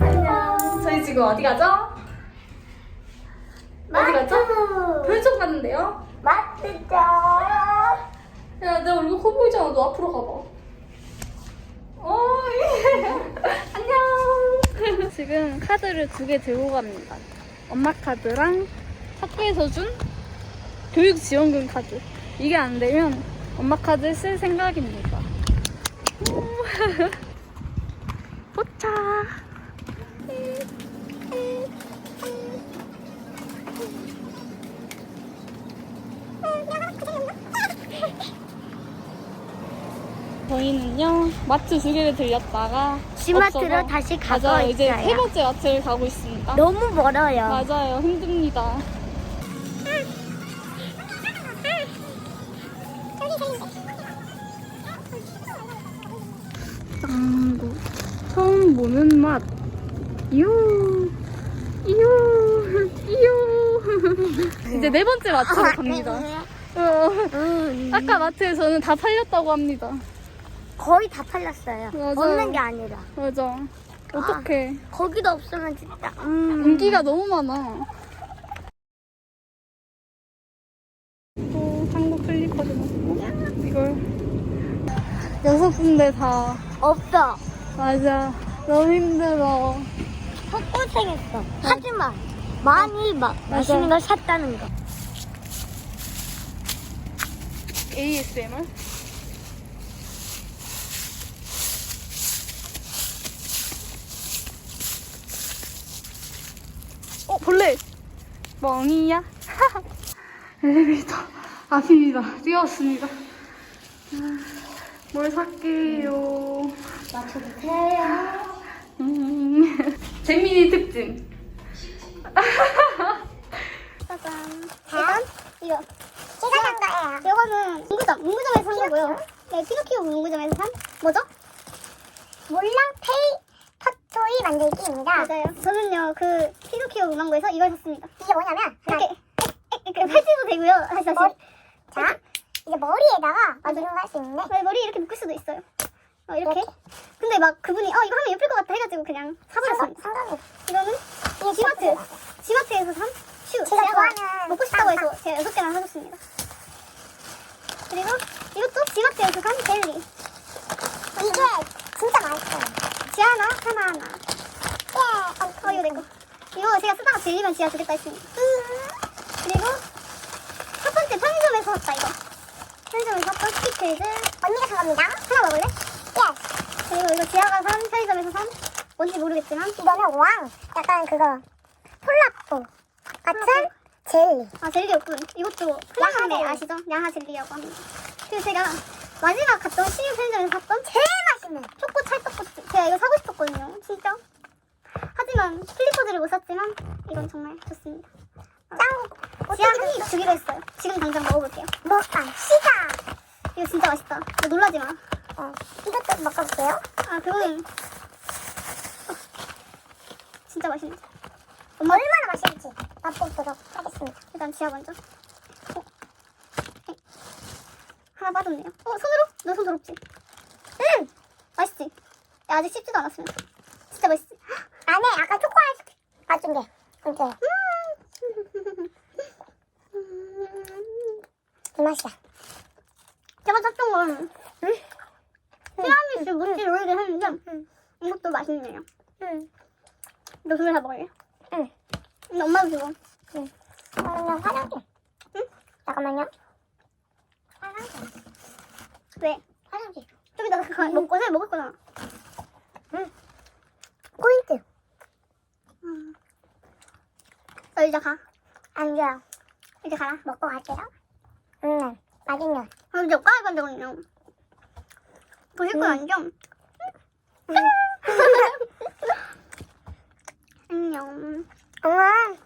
안녕. 저희 지금 어디 가죠? 어디 가죠? 별점 갔는데요? 맞죠? 야, 내 얼굴 커 보이잖아. 너 앞으로 가봐. 어, 예. 안녕. 지금 카드를 두 개 들고 갑니다. 엄마 카드랑 학교에서 준 교육 지원금 카드. 이게 안 되면 엄마 카드 쓸 생각입니다. 음. 도착. 저희는요 마트 두 개를 들렸다가 지마트로 없어서 다시 가고 맞아요. 이제 있어요. 세 번째 마트를 가고 있습니다. 너무 멀어요. 맞아요 힘듭니다. 짱구 처음 보는 맛 이유 이유 이유 이제 네 번째 마트로 갑니다. 어, 음, 아까 마트에서는 다 팔렸다고 합니다. 거의 다 팔렸어요. 맞아요. 없는 게 아니라. 맞아. 어떡해. 거기도 없으면 진짜. 음. 인기가 너무 많아. 또 한국 클리퍼도 먹고 이걸 여섯 군데 다 없어. 맞아. 너무 힘들어. 헛고생했어. 하지만 많이 막 맞아. 맛있는 걸 샀다는 거. ASMR? 어, 벌레! 멍이야? 엘리베이터 앞입니다. 뛰었습니다. 아, 뭘 살게요? 맞춰주세요. 음, 재민이 특징. 짜잔. 계단? 이거. 제가 산 거예요. 이거는 문구점. 문구점에서 산 거고요. 네, 피노키오 문구점에서 산. 뭐죠? 몰랑 페이 팟토이 만들기입니다. 맞아요. 저는요, 그 피노키오 문방구에서 이걸 샀습니다. 이게 뭐냐면 이렇게 이렇게 펼치도 되고요. 다시 다시. 자, 이제 머리에다가 맞으로 할수 있는데 네, 머리 이렇게 묶을 수도 있어요. 어, 이렇게. 근데 막 그분이 어 이거 하면 예쁠 것 같아 해가지고 그냥 사버렸습니다. 상당히. 이거는 지마트. 지마트에서 산 슈. 제가 좋아하는 먹고 싶다고 해서 제가 여섯 개나 사줬습니다. 그리고 이것도 지마트에서 산 젤리. 이게 진짜 맛있어요. 지하나 하나 하나. 예. 어, 이거 내 거. 이거 제가 쓰다가 질리면 지하 주겠다 했습니다. 그리고 첫 번째 편의점에서 샀다 이거. 편의점에서 샀던 스티크즈. 언니가 산 겁니다. 하나 먹을래? 예. 그리고 이거 지하가 산 편의점에서 산 뭔지 모르겠지만 이거는 왕. 약간 그거 폴라포 같은 젤리. 아 젤리였군. 이것도 야하네 아시죠? 야하 젤리라고 합니다. 그리고 제가 마지막 갔던 시유 편의점에서 샀던 제일 맛있는 초코 찰떡꼬치. 제가 이거 사고 싶었거든요. 진짜. 하지만 플리퍼들을 못 샀지만 이건 정말 좋습니다. 짱! 지하 한입 주기로 했어요. 지금 당장 먹어볼게요. 먹방 시작! 이거 진짜 맛있다. 이거 놀라지 마. 어. 이것도 먹어볼게요. 아, 그거는. 어. 진짜 맛있는지. 엄마 얼마나 맛있는지 맛보도록 하겠습니다. 일단 지하 먼저. 어. 에. 하나 빠졌네요. 어, 손으로? 너손 더럽지? 음! 맛있지? 야, 아직 씹지도 않았습니다. 진짜 맛있지? 안에 아까 초코 아이스크림 맞은 게. 이제. 음. 이 맛이야. 제가 샀던 건 음? 티라미수 무치 롤을 했는데 이것도 맛있네요. 응. 너둘다 먹을래? 응. 엄마도 주고. 응. 그러면 화장실. 응? 잠깐만요. 화장실. 왜? 화장실. 좀 이따 그거 먹고 새 먹을 거잖아. 응. 포인트. 음. 어, 이제 가. 안 돼요. 이제 가라. 먹고 갈게요. 응. 맛있네. 아, 이제 옷 갈아입었거든요. 보실 거 아니죠? 안녕. 엄마.